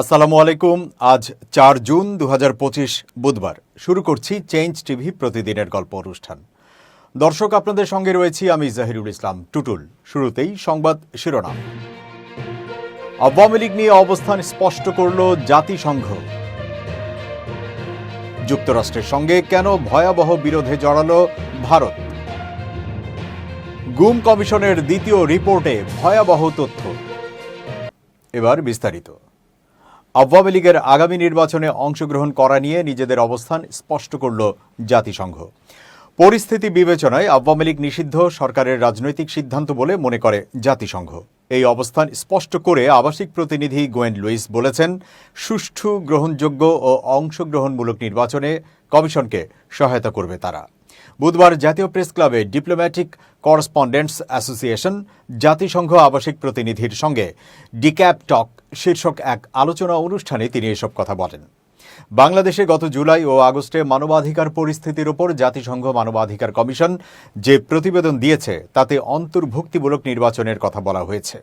আসসালামু আলাইকুম। আজ চার জুন দু হাজার পঁচিশ বুধবার। শুরু করছি চেঞ্জ টিভি প্রতিদিনের গল্প অনুষ্ঠান। দর্শক, আপনাদের সঙ্গে রয়েছি আমি জাহিরুল ইসলাম টুটুল। শুরুতেই সংবাদ শিরোনাম। আওয়ামী লীগ নিয়ে অবস্থান স্পষ্ট করল জাতিসংঘ। যুক্তরাষ্ট্রের সঙ্গে কেন ভয়াবহ বিরোধে জড়ালো ভারত? গুম কমিশনের দ্বিতীয় রিপোর্টে ভয়াবহ তথ্য। এবার বিস্তারিত। আওয়ামী লীগের আগামী নির্বাচনে অংশগ্রহণ করা নিয়ে নিজেদের অবস্থান স্পষ্ট করল জাতিসংঘ। পরিস্থিতি বিবেচনায় আওয়ামী লীগ নিষিদ্ধ, সরকারের রাজনৈতিক সিদ্ধান্ত বলে মনে করে জাতিসংঘ। এই অবস্থান স্পষ্ট করে আবাসিক প্রতিনিধি গোয়েন লুইস বলেছেন, সুষ্ঠু, গ্রহণযোগ্য ও অংশগ্রহণমূলক নির্বাচনে কমিশনকে সহায়তা করবে তারা। বুধবার জাতীয় প্রেস ক্লাবে ডিপ্লোম্যাটিক করসপন্ডেন্টস অ্যাসোসিয়েশন, জাতিসংঘ আবাসিক প্রতিনিধির সঙ্গে ডিক্যাপ টক শীর্ষক এক আলোচনা অনুষ্ঠানে তিনি এসব কথা বলেন। বাংলাদেশে গত জুলাই ও আগস্টে মানবাধিকার পরিস্থিতির উপর জাতিসংঘ মানবাধিকার কমিশন যে প্রতিবেদন দিয়েছে, তাতে অন্তর্ভুক্তিমূলক নির্বাচনের কথা বলা হয়েছে।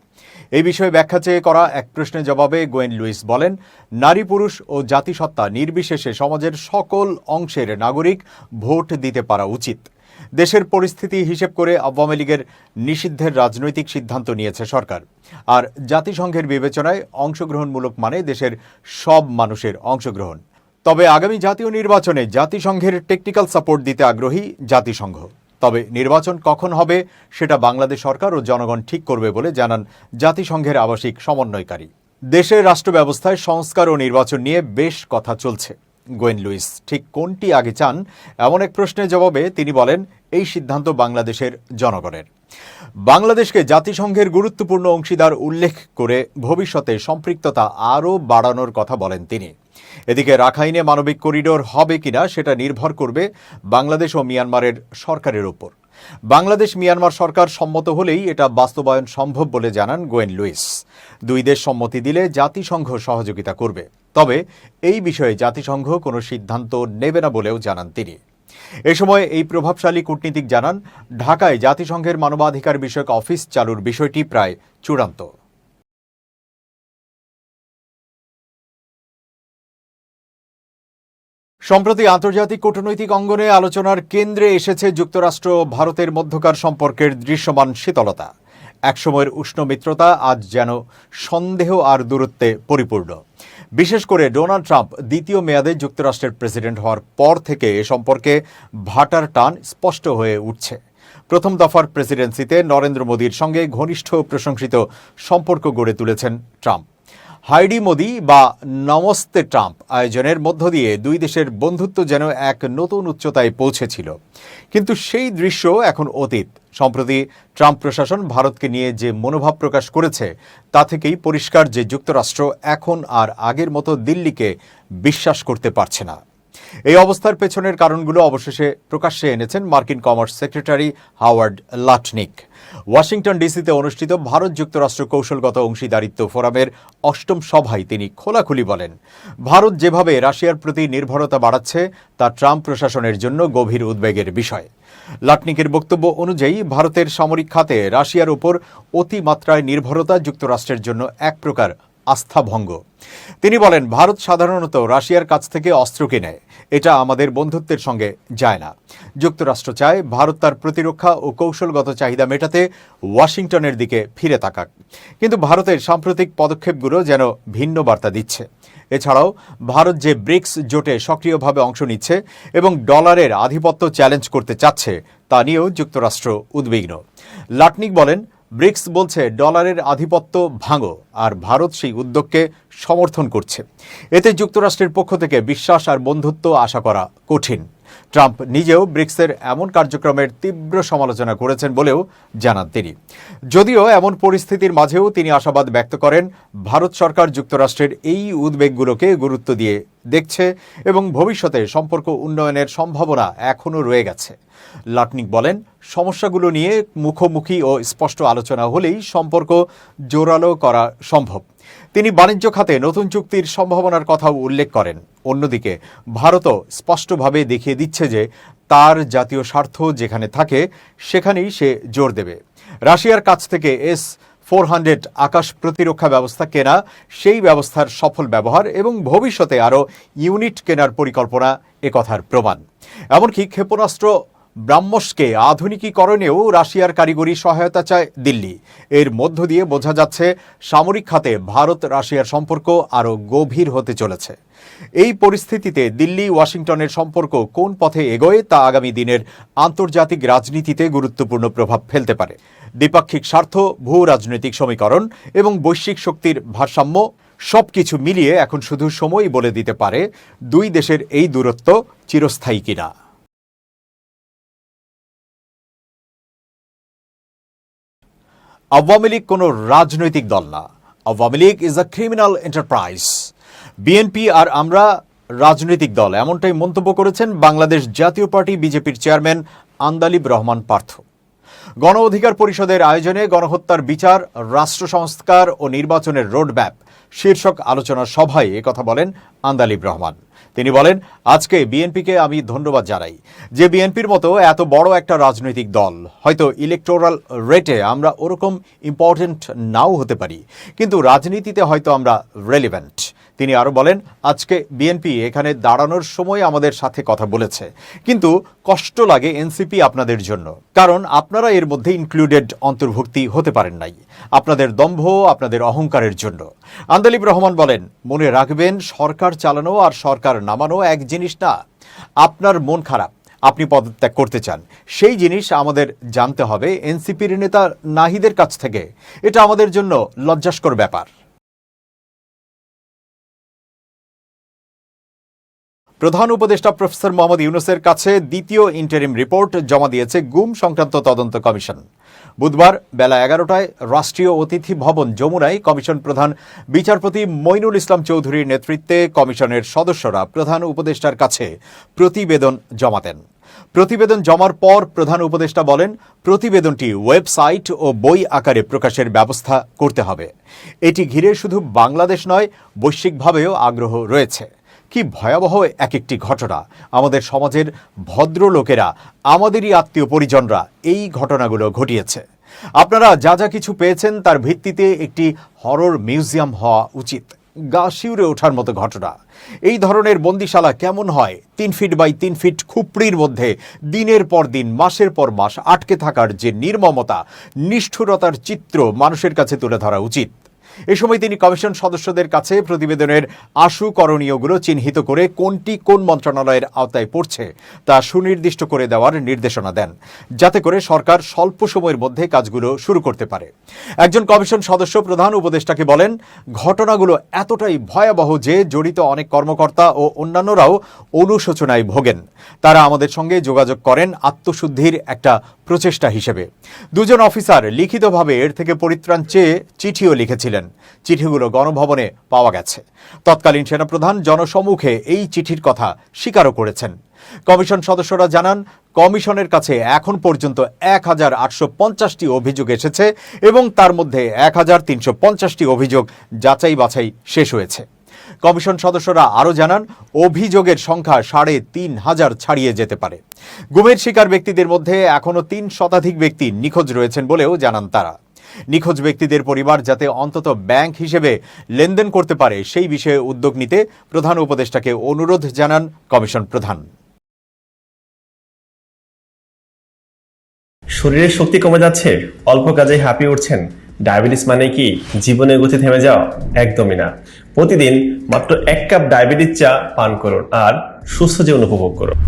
এই বিষয়ে ব্যাখ্যা চেয়ে করা এক প্রশ্নের জবাবে গোয়েন লুইস বলেন, নারী পুরুষ ও জাতিসত্তা নির্বিশেষে সমাজের সকল অংশের নাগরিক ভোট দিতে পারা উচিত। দেশের পরিস্থিতি হিসেব করে আওয়ামী লীগের নিষিদ্ধের রাজনৈতিক সিদ্ধান্ত নিয়েছে সরকার। আর জাতিসংঘের বিবেচনায় অংশগ্রহণমূলক মানে দেশের সব মানুষের অংশগ্রহণ। তবে আগামী জাতীয় নির্বাচনে জাতিসংঘের টেকনিক্যাল সাপোর্ট দিতে আগ্রহী জাতিসংঘ। তবে নির্বাচন কখন হবে সেটা বাংলাদেশ সরকার ও জনগণ ঠিক করবে বলে জানান জাতিসংঘের আবাসিক সমন্বয়কারী। দেশের রাষ্ট্র ব্যবস্থায় সংস্কার ও নির্বাচন নিয়ে বেশ কথা চলছে। গোয়েন লুইস, ঠিক কোনটি আগে চান? এমন এক প্রশ্নের জবাবে তিনি বলেন, এই সিদ্ধান্ত বাংলাদেশের জনগণের। বাংলাদেশকে জাতিসংঘের গুরুত্বপূর্ণ অংশীদার উল্লেখ করে ভবিষ্যতে সম্পৃক্ততা আরও বাড়ানোর কথা বলেন তিনি। এদিকে রাখাইনে মানবিক করিডোর হবে কিনা সেটা নির্ভর করবে বাংলাদেশ ও মিয়ানমারের সরকারের ওপর বাংলাদেশ মিয়ানমার সরকার সম্মত হলেই এটা বাস্তবায়ন সম্ভব বলে জানান গোয়েন লুইস। দুই দেশ সম্মতি দিলে জাতিসংঘ সহযোগিতা করবে। তবে এই বিষয়ে জাতিসংঘ কোনো সিদ্ধান্ত নেবে না বলেও জানান তিনি। এ সময় এই প্রভাবশালী কূটনীতিক জানান, ঢাকায় জাতিসংঘের মানবাধিকার বিষয়ক অফিস চালুর বিষয়টি প্রায় চূড়ান্ত। সম্প্রতি আন্তর্জাতিক কূটনৈতিক অঙ্গনে আলোচনার কেন্দ্রে এসেছে যুক্তরাষ্ট্র, ভারতের মধ্যকার সম্পর্কের দৃশ্যমান শীতলতা। একসময়ের উষ্ণ মিত্রতা আজ যেন সন্দেহ আর দূরত্বে পরিপূর্ণ। বিশেষ করে ডোনাল্ড ট্রাম্প দ্বিতীয় মেয়াদে যুক্তরাষ্ট্রের প্রেসিডেন্ট হওয়ার পর থেকে এ সম্পর্কে ভাটার টান স্পষ্ট হয়ে উঠছে। প্রথম দফার প্রেসিডেন্সিতে নরেন্দ্র মোদীর সঙ্গে ঘনিষ্ঠ প্রশংসিত সম্পর্ক গড়ে তুলেছেন ট্রাম্প। হাইডি মোদি বা নমস্তে ট্রাম্প আয়োজনের মধ্য দিয়ে দুই দেশের বন্ধুত্ব যেন এক নতুন উচ্চতায় পৌঁছেছিল। কিন্তু সেই দৃশ্য এখন অতীত। সম্প্রতি ট্রাম্প প্রশাসন ভারতকে নিয়ে যে মনোভাব প্রকাশ করেছে, তা থেকেই পরিষ্কার যে যুক্তরাষ্ট্র এখন আর আগের মতো দিল্লিকে বিশ্বাস করতে পারছে না। এই অবস্থার পেছনের কারণগুলো অবশেষে প্রকাশ্যে এনেছেন মার্কিন commerce secretary Howard Lutnick. Washington ডিসিতে অনুষ্ঠিত ভারত যুক্তরাষ্ট্র কৌশলগত অংশীদারিত্ব ফোরামের অষ্টম সভায় তিনি খোলাখুলি বলেন, ভারত যেভাবে রাশিয়ার প্রতি নির্ভরতা বাড়াচ্ছে, তা ট্রাম্প প্রশাসনের জন্য গভীর উদ্বেগের বিষয়। লাটনিকের বক্তব্য অনুযায়ী ভারতের সামরিক খাতে রাশিয়ার উপর অতিমাত্রায় নির্ভরতা যুক্তরাষ্ট্রের জন্য এক প্রকার আস্থাভঙ্গ। তিনি বলেন, ভারত সাধারণত রাশিয়ার কাছ থেকে অস্ত্র কেনে। এটা আমাদের বন্ধুত্বের সঙ্গে যায় না। যুক্তরাষ্ট্র চায় ভারত তার প্রতিরক্ষা ও কৌশলগত চাহিদা মেটাতে ওয়াশিংটনের দিকে ফিরে তাকাক। কিন্তু ভারতের সাম্প্রতিক পদক্ষেপগুলো যেন ভিন্ন বার্তা দিচ্ছে। এছাড়াও, ভারত যে ব্রিক্স জোটে সক্রিয়ভাবে অংশ নিচ্ছে এবং ডলারের আধিপত্য চ্যালেঞ্জ করতে চাচ্ছে, তা নিয়েও যুক্তরাষ্ট্র উদ্বিগ্ন। লাটনিক বলেন ব্রিক্স বলছে ডলারের আধিপত্য ভাঙো আর ভারত সেই উদ্যোগকে সমর্থন করছে। এতে যুক্তরাষ্ট্রের পক্ষ থেকে বিশ্বাস আর বন্ধুত্ব আশা করা কঠিন। ট্রাম্প নিজেও ব্রিক্সের এমন কার্যক্রমের তীব্র সমালোচনা করেছেন বলেও জানান তিনি। যদিও এমন পরিস্থিতির মাঝেও তিনি আশাবাদ ব্যক্ত করেন, ভারত সরকার যুক্তরাষ্ট্রের এই উদ্বেগগুলোকে গুরুত্ব দিয়ে দেখছে এবং ভবিষ্যতে সম্পর্ক উন্নয়নের সম্ভাবনা এখনও রয়ে গেছে। লাটনিক বলেন, সমস্যাগুলো নিয়ে মুখোমুখি ও স্পষ্ট আলোচনা হলেই সম্পর্ক জোরালো করা সম্ভব। তিনি বাণিজ্য খাতে নতুন চুক্তির সম্ভাবনার কথাও উল্লেখ করেন। অন্যদিকে, ভারতও স্পষ্টভাবে দেখিয়ে দিচ্ছে যে তার জাতীয় স্বার্থ যেখানে থাকে, সেখানেই সে জোর দেবে। রাশিয়ার কাছ থেকে এস ফোর হান্ড্রেড আকাশ প্রতিরক্ষা ব্যবস্থা কেনা, সেই ব্যবস্থার সফল ব্যবহার এবং ভবিষ্যতে আরও ইউনিট কেনার পরিকল্পনা একথার প্রমাণ। এমনকি ক্ষেপণাস্ত্র ব্রাহ্মসকে আধুনিকীকরণেও রাশিয়ার কারিগরি সহায়তা চায় দিল্লি। এর মধ্য দিয়ে বোঝা যাচ্ছে, সামরিক খাতে ভারত রাশিয়ার সম্পর্ক আরও গভীর হতে চলেছে। এই পরিস্থিতিতে দিল্লি ওয়াশিংটনের সম্পর্ক কোন পথে এগোয় তা আগামী দিনের আন্তর্জাতিক রাজনীতিতে গুরুত্বপূর্ণ প্রভাব ফেলতে পারে। দ্বিপাক্ষিক স্বার্থ, ভূ রাজনৈতিক সমীকরণ এবং বৈশ্বিক শক্তির ভারসাম্য সবকিছু মিলিয়ে এখন শুধু সময়ই বলে দিতে পারে দুই দেশের এই দূরত্ব চিরস্থায়ী কিনা। আওয়ামী লীগ কোনো রাজনৈতিক দল না। Awami league is a criminal enterprise BNP আর আমরা রাজনৈতিক দল, এমনটাই মন্তব্য করেছেন বাংলাদেশ জাতীয় পার্টি বিজেপির চেয়ারম্যান আন্দালিব রহমান পার্থ। গণ অধিকার পরিষদের আয়োজনে গণহত্যার বিচার, রাষ্ট্র সংস্কার ও নির্বাচনের রোডম্যাপ, শীর্ষক আলোচনা সভায় কথা বলেন আন্দালিব রহমান। তিনি বলেন, আজকে বিএনপিকে আমি ধন্যবাদ জানাই যে বিএনপির মতো এত বড় একটা রাজনৈতিক দল। হয়তো ইলেকটোরাল রেটে আমরা ওরকম ইম্পর্টেন্ট নাও হতে পারি, কিন্তু রাজনীতিতে হয়তো আমরা রেলিভেন্ট তিনি আরও বলেন, আজকে বিএনপি এখানে দাঁড়ানোর সময় আমাদের সাথে কথা বলেছে। কিন্তু কষ্ট লাগে এনসিপি আপনাদের জন্য, কারণ আপনারা এর মধ্যে ইনক্লুডেড অন্তর্ভুক্তি হতে পারেন নাই। আপনাদের দম্ভ, আপনাদের অহংকারের জন্য। আন্দালিব রহমান বলেন, মনে রাখবেন, সরকার চালানো আর সরকার নামানো এক জিনিস না। আপনার মন খারাপ, আপনি পদত্যাগ করতে চান। সেই জিনিস আমাদের জানতে হবে এনসিপির নেতা নাহিদের কাছ থেকে। এটা আমাদের জন্য লজ্জাস্কর ব্যাপার। প্রধান উপদেষ্টা প্রফেসর মোহাম্মদ ইউনুসের কাছে দ্বিতীয় ইন্টারিম রিপোর্ট জমা দিয়েছে গুম সংক্রান্ত তদন্ত কমিশন। বুধবার বেলা এগারোটায় রাষ্ট্রীয় অতিথি ভবন যমুনায় কমিশন প্রধান বিচারপতি মইনুল ইসলাম চৌধুরীর নেতৃত্বে কমিশনের সদস্যরা প্রধান উপদেষ্টার কাছে প্রতিবেদন জমা দেন প্রতিবেদন জমার পর প্রধান উপদেষ্টা বলেন, প্রতিবেদনটি ওয়েবসাইট ও বই আকারে প্রকাশের ব্যবস্থা করতে হবে। এটি ঘিরে শুধু বাংলাদেশ নয়, বৈশ্বিকভাবেও আগ্রহ রয়েছে। কি ভয়াবহ এক একটি ঘটনা? আমাদের সমাজের ভদ্রলোকেরা, আমাদেরই আত্মীয় পরিজনরা এই ঘটনাগুলো ঘটিয়েছে। আপনারা যা যা কিছু পেয়েছেন তার ভিত্তিতে একটি হরর মিউজিয়াম হওয়া উচিত। গা শিউরে ওঠার মতো ঘটনা। এই ধরনের বন্দিশালা কেমন হয়? তিন ফিট বাই তিন ফিট খুপড়ির মধ্যে দিনের পর দিন, মাসের পর মাস আটকে থাকার যে নির্মমতা, নিষ্ঠুরতার চিত্র মানুষের কাছে তুলে ধরা উচিত। এ সময় তিনি কমিশন সদস্যদের কাছে প্রতিবেদনের আশু করণীয়গুলো চিহ্নিত করে কোনটি কোন মন্ত্রণালয়ের আওতায় পড়ছে তা সুনির্দিষ্ট করে দেওয়ার নির্দেশনা দেন, যাতে করে সরকার স্বল্প সময়ের মধ্যে কাজগুলো শুরু করতে পারে। একজন কমিশন সদস্য প্রধান উপদেষ্টাকে বলেন, ঘটনাগুলো এতটাই ভয়াবহ যে জড়িত অনেক কর্মকর্তা ও অন্যান্যরাও অনুশোচনায় ভোগেন। তারা আমাদের সঙ্গে যোগাযোগ করেন, আত্মশুদ্ধির একটা প্রচেষ্টা হিসেবে। দুজন অফিসার লিখিতভাবে এর থেকে পরিত্রাণ চেয়ে চিঠিও লিখেছিলেন। চিঠিগুলো গণভবনে পাওয়া গেছে। তৎকালীন সেনাপ্রধান জনসমুখে এই চিঠির কথা স্বীকারও করেছেন। কমিশন সদস্যরা জানান, কমিশনের কাছে এখন পর্যন্ত এক হাজার আটশো পঞ্চাশটি অভিযোগ এসেছে এবং তার মধ্যে এক হাজার তিনশো পঞ্চাশটি অভিযোগ যাচাই বাছাই শেষ হয়েছে। কমিশন সদস্যরা আরও জানান, অভিযোগের সংখ্যা সাড়ে তিন হাজার ছাড়িয়ে যেতে পারে। গুমের শিকার ব্যক্তিদের মধ্যে এখনও তিন শতাধিক ব্যক্তি নিখোঁজ রয়েছেন বলেও জানান তারা। নিখোঁজ ব্যক্তিদের পরিবার যাতে অন্তত ব্যাংক হিসেবে লেনদেন করতে পারে সেই বিষয়ে উদ্যোগ নিতে প্রধান উপদেষ্টাকে অনুরোধ জানান কমিশন প্রধান। শরীরের শক্তি কমে যাচ্ছে, অল্প কাজে হাঁপিয়ে উঠছেন ডায়াবেটিস মানে কি? জীবনের গতি থেমে যাওয়া? একদমই না। প্রতিদিন মাত্র এক কাপ ডায়াবেটিস চা পান করুন আর সুস্থ জীবন উপভোগ করুন।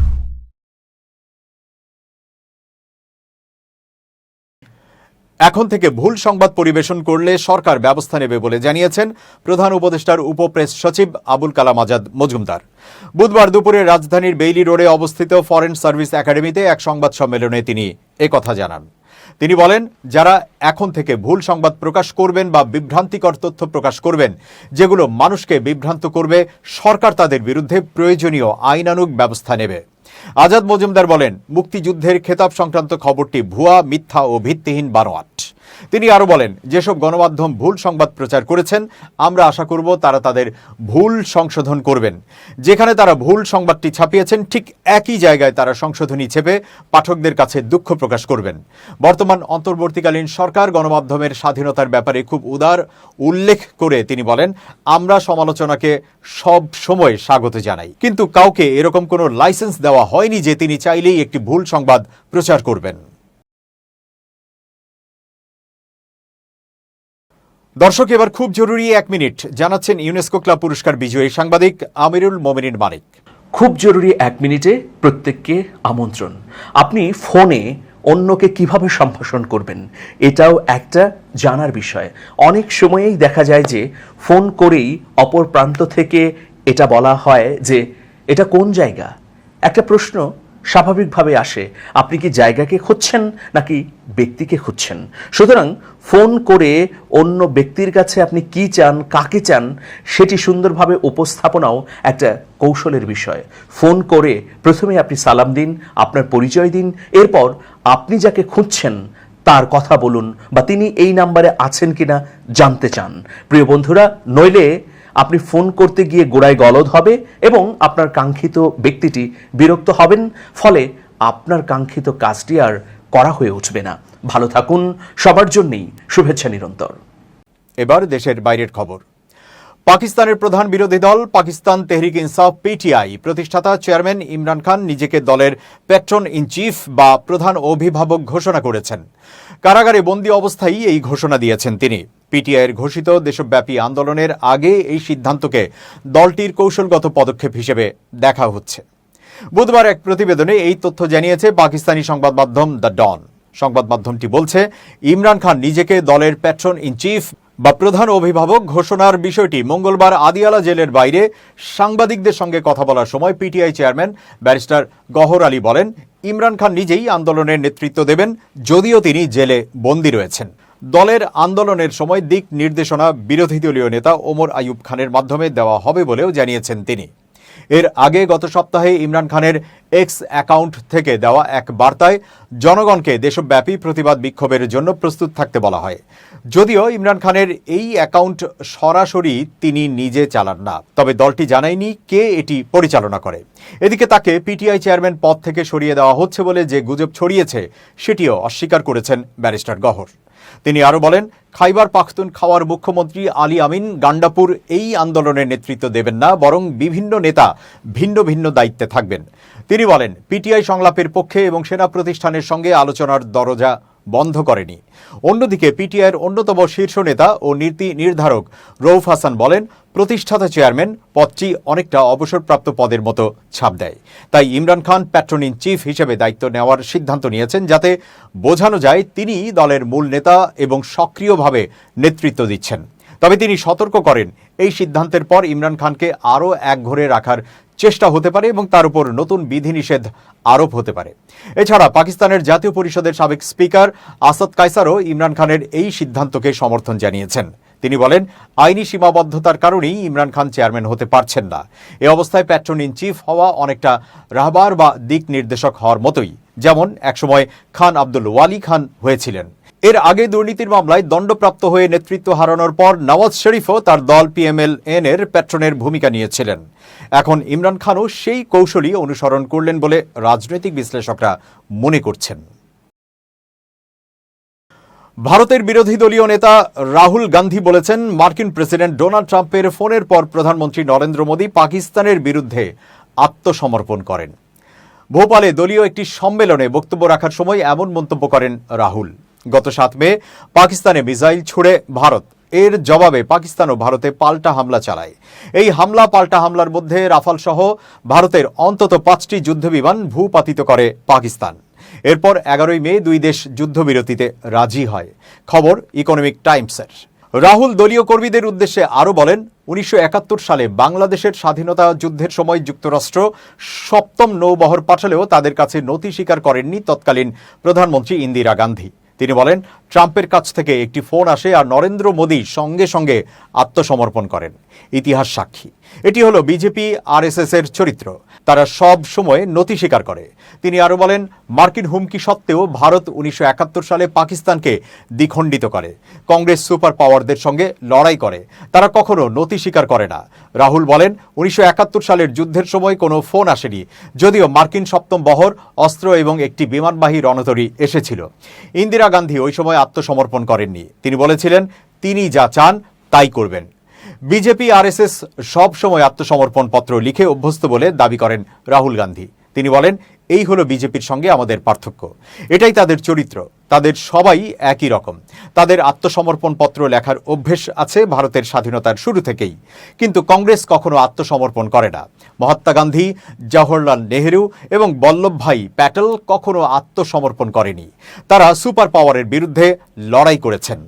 এখন থেকে ভুল সংবাদ পরিবেশন করলে সরকার ব্যবস্থা নেবে বলে জানিয়েছেন প্রধান উপদেষ্টার উপপ্রেস সচিব আবুল কালাম আজাদ মজুমদার। বুধবার দুপুরে রাজধানীর বেইলি রোডে অবস্থিত ফরেন সার্ভিস একাডেমিতে এক সংবাদ সম্মেলনে তিনি একথা জানান। তিনি বলেন, যারা এখন থেকে ভুল সংবাদ প্রকাশ করবেন বা বিভ্রান্তিকর তথ্য প্রকাশ করবেন, যেগুলো মানুষকে বিভ্রান্ত করবে, সরকার তাদের বিরুদ্ধে প্রয়োজনীয় আইনানুগ ব্যবস্থা নেবে। আজাদ মজুমদার বলেন, মুক্তিযুদ্ধের খেতাব সংক্রান্ত খবরটি ভুয়া, মিথ্যা ও ভিত্তিহীন বানোয়াট। তিনি আরও বলেন, যেসব গণমাধ্যম ভুল সংবাদ প্রচার করেছেন, আমরা আশা করব তারা তাদের ভুল সংশোধন করবেন। যেখানে তারা ভুল সংবাদটি ছাপিয়েছেন, ঠিক একই জায়গায় তারা সংশোধনী ছেপে পাঠকদের কাছে দুঃখ প্রকাশ করবেন। বর্তমান অন্তর্বর্তীকালীন সরকার গণমাধ্যমের স্বাধীনতার ব্যাপারে খুব উদার উল্লেখ করে তিনি বলেন, আমরা সমালোচনাকে সব সময় স্বাগত জানাই। কিন্তু কাউকে এরকম কোনো লাইসেন্স দেওয়া হয়নি যে তিনি চাইলেই একটি ভুল সংবাদ প্রচার করবেন। দর্শক, এবার খুব জরুরি এক মিনিট। জানাচ্ছেন ইউনেস্কো ক্লাব পুরস্কার বিজয়ী সাংবাদিক আমিরুল মোমিনিন মানিক। খুব জরুরি এক মিনিটে প্রত্যেককে আমন্ত্রণ। আপনি ফোনে অন্যকে কীভাবে সম্ভাষণ করবেন, এটাও একটা জানার বিষয়। অনেক সময়েই দেখা যায় যে, ফোন করেই অপর প্রান্ত থেকে এটা বলা হয় যে, এটা কোন জায়গা? একটা প্রশ্ন স্বাভাবিকভাবে আসে, আপনি কি জায়গাকে খুঁজছেন নাকি ব্যক্তিকে খুঁজছেন? সুতরাং ফোন করে অন্য ব্যক্তির কাছে আপনি কি চান, কাকে চান, সেটি সুন্দরভাবে উপস্থাপনাও একটা কৌশলের বিষয়। ফোন করে প্রথমে আপনি সালাম দিন, আপনার পরিচয় দিন, এরপর আপনি যাকে খুঁজছেন তার কথা বলুন বা তিনি এই নাম্বারে আছেন কিনা জানতে চান। প্রিয় বন্ধুরা, নইলে আপনি ফোন করতে গিয়ে গোড়ায় গলদ হবে এবং আপনার কাঙ্ক্ষিত ব্যক্তিটি বিরক্ত হবেন, ফলে আপনার কাঙ্ক্ষিত কাজটি আর করা হয়ে উঠবে না। ভালো থাকুন, সবার জন্যই শুভেচ্ছা নিরন্তর। এবার দেশের বাইরের খবর। পাকিস্তানের প্রধান বিরোধী দল পাকিস্তান তেহরিক ইনসাফ পিটিআই প্রতিষ্ঠাতা চেয়ারম্যান ইমরান খান নিজেকে দলের প্যাট্রন ইন চিফ বা প্রধান অভিভাবক ঘোষণা করেছেন। কারাগারে বন্দী অবস্থায় এই ঘোষণা দিয়েছেন তিনি। পিটিআইয়ের ঘোষিত দেশব্যাপী আন্দোলনের আগে এই সিদ্ধান্তকে দলটির কৌশলগত পদক্ষেপ হিসেবে দেখা হচ্ছে। বুধবার এক প্রতিবেদনে এই তথ্য জানিয়েছে পাকিস্তানি সংবাদ মাধ্যম দ্য ডন। সংবাদ মাধ্যমটি বলছে, ইমরান খান নিজেকে দলের প্যাট্রন ইন চিফ বা প্রধান অভিভাবক ঘোষণার বিষয়টি মঙ্গলবার আদিয়ালা জেলের বাইরে সাংবাদিকদের সঙ্গে কথা বলার সময় PTI chairman barrister Gohar Ali বলেন, ইমরান খান নিজেই আন্দোলনের নেতৃত্ব দেবেন, যদিও তিনি জেলে বন্দী রয়েছেন। দলের আন্দোলনের সময় দিক নির্দেশনা বিরোধী দলীয় নেতা ওমর আইয়ুব খানের মাধ্যমে দেওয়া হবে বলেও জানিয়েছেন তিনি। এর আগে গত সপ্তাহে ইমরান খানের এক্স অ্যাকাউন্ট থেকে দেওয়া এক বার্তায় জনগণকে দেশব্যাপী প্রতিবাদ বিক্ষোভের জন্য প্রস্তুত থাকতে বলা হয়। যদিও ইমরান খানের এই অ্যাকাউন্ট সরাসরি তিনি নিজে চালান না, তবে দলটি জানায়নি কে এটি পরিচালনা করে। এদিকে তাকে পিটিআই চেয়ারম্যান পদ থেকে সরিয়ে দেওয়া হচ্ছে বলে যে গুজব ছড়িয়েছে, সেটিও অস্বীকার করেছেন ব্যারিস্টার গহর। তিনি আরও বলেন, খাইবার পাখতুন খাওয়ার মুখ্যমন্ত্রী আলী আমিন গান্ডাপুর এই আন্দোলনের নেতৃত্ব দেবেন না, বরং বিভিন্ন নেতা ভিন্ন ভিন্ন দায়িত্বে থাকবেন। তিনি বলেন, পিটিআই সংলাপের পক্ষে এবং সেনা প্রতিষ্ঠানের সঙ্গে আলোচনার দরজা বন্ধ করেনি। অন্যদিকে পিটিআইয়ের অন্যতম শীর্ষ নেতা ও নীতি নির্ধারক রৌফ হাসান বলেন, প্রতিষ্ঠাতা চেয়ারম্যান পদটি অনেকটা অবসরপ্রাপ্ত পদের মতো ছাপ দেয়। তাই Imran Khan patron in chief হিসেবে দায়িত্ব নেওয়ার সিদ্ধান্ত নিয়েছেন যাতে বোঝানো যায় তিনি দলের মূল নেতা এবং সক্রিয়ভাবে নেতৃত্ব দিচ্ছেন। তবে তিনি সতর্ক করেন। এই সিদ্ধান্তের পর ইমরান খানকে আরও একঘরে রাখার চেষ্টা হতে পারে এবং তার উপর নতুন বিধিনিষেধ আরোপ হতে পারে। এছাড়া পাকিস্তানের জাতীয় পরিষদের সাবেক স্পিকার আসাদ কাইসারও ইমরান খানের এই সিদ্ধান্তকে সমর্থন জানিয়েছেন। তিনি বলেন, আইনি সীমাবদ্ধতার কারণেই ইমরান খান চেয়ারম্যান হতে পারছেন না। এ অবস্থায় প্যাট্রন ইন চিফ হওয়া অনেকটা রাহবার বা দিক নির্দেশক হওয়ার মতোই। যেমন, একসময় খান আব্দুল ওয়ালি খান হয়েছিলেন। এর আগে দুর্নীতির মামলায় দণ্ডপ্রাপ্ত হয়ে নেতৃত্ব হারানোর পর নওয়াজ শরীফও তার দল পিএমএল এন এর প্যাট্রনের ভূমিকা নিয়েছিলেন। এখন ইমরান খানও সেই কৌশলই অনুসরণ করলেন বলে রাজনৈতিক বিশ্লেষকরা মনে করছেন। ভারতের বিরোধী দলীয় নেতা রাহুল গান্ধী বলেছেন, মার্কিন প্রেসিডেন্ট ডোনাল্ড ট্রাম্পের ফোনের পর প্রধানমন্ত্রী নরেন্দ্র মোদী পাকিস্তানের বিরুদ্ধে আত্মসমর্পণ করেন। ভোপালে দলীয় একটি সম্মেলনে বক্তব্য রাখার সময় এমন মন্তব্য করেন রাহুল। গত সাত মে পাকিস্তানে মিসাইল ছুড়ে ভারত। এর জবাবে পাকিস্তান ও ভারতে পাল্টা হামলা চালায়। এই হামলা, পাল্টা হামলার মধ্যে রাফাল সহ ভারতের অন্তত পাঁচটি যুদ্ধবিমান ভূপাতিত করে পাকিস্তান। এরপর এগারোই মে দুই দেশ যুদ্ধবিরতিতে রাজি হয়। খবর ইকোনমিক টাইমসের। রাহুল দলীয় কর্মীদের উদ্দেশ্যে আরও বলেন, উনিশশো একাত্তর সালে বাংলাদেশের স্বাধীনতা যুদ্ধের সময় যুক্তরাষ্ট্র সপ্তম নৌবহর পাঠালেও তাদের কাছে নথি স্বীকার করেননি তৎকালীন প্রধানমন্ত্রী ইন্দিরা গান্ধী। তিনি বলেন ট্রাম্পের কাছ থেকে একটি ফোন আসে আর নরেন্দ্র মোদী সঙ্গে সঙ্গে আত্মসমর্পণ করেন। ইতিহাস সাক্ষী। এটি হলো বিজেপি, আরএসএস এর চরিত্র। তারা সব সময় নথি স্বীকার করে। তিনি আরও বলেন, মার্কিন হুমকি সত্ত্বেও ভারত উনিশশো একাত্তর সালে পাকিস্তানকে দ্বিখণ্ডিত করে। কংগ্রেস সুপার পাওয়ারদের সঙ্গে লড়াই করে। তারা কখনো নথি স্বীকার করে না। রাহুল বলেন, উনিশশো একাত্তর সালের যুদ্ধের সময় কোনো ফোন আসেনি, যদিও মার্কিন সপ্তম বহর, অস্ত্র এবং একটি বিমানবাহী রণতরী এসেছিল। ইন্দিরা গান্ধী ওই সময় আত্মসমর্পণ করেননি। তিনি বলেছিলেন, তিনি যা চান, তাই করবেন। বিজেপি, আরএসএস সব সময় আত্মসমর্পণ পত্র লিখে অভ্যস্ত বলে দাবি করেন রাহুল গান্ধী। তিনি বলেন, এই হলো বিজেপির সঙ্গে আমাদের পার্থক্য। এটাই তাদের চরিত্র। তাদের সবাই একই রকম। তাদের আত্মসমর্পণ পত্র লেখার অভ্যেস আছে ভারতের স্বাধীনতার শুরু থেকেই। কিন্তু কংগ্রেস কখনো আত্মসমর্পণ করে না। মহাত্মা গান্ধী, জওহরলাল নেহেরু এবং বল্লভভাই প্যাটেল কখনো আত্মসমর্পণ করেনি। তারা সুপার পাওয়ারের বিরুদ্ধে লড়াই করেছেন।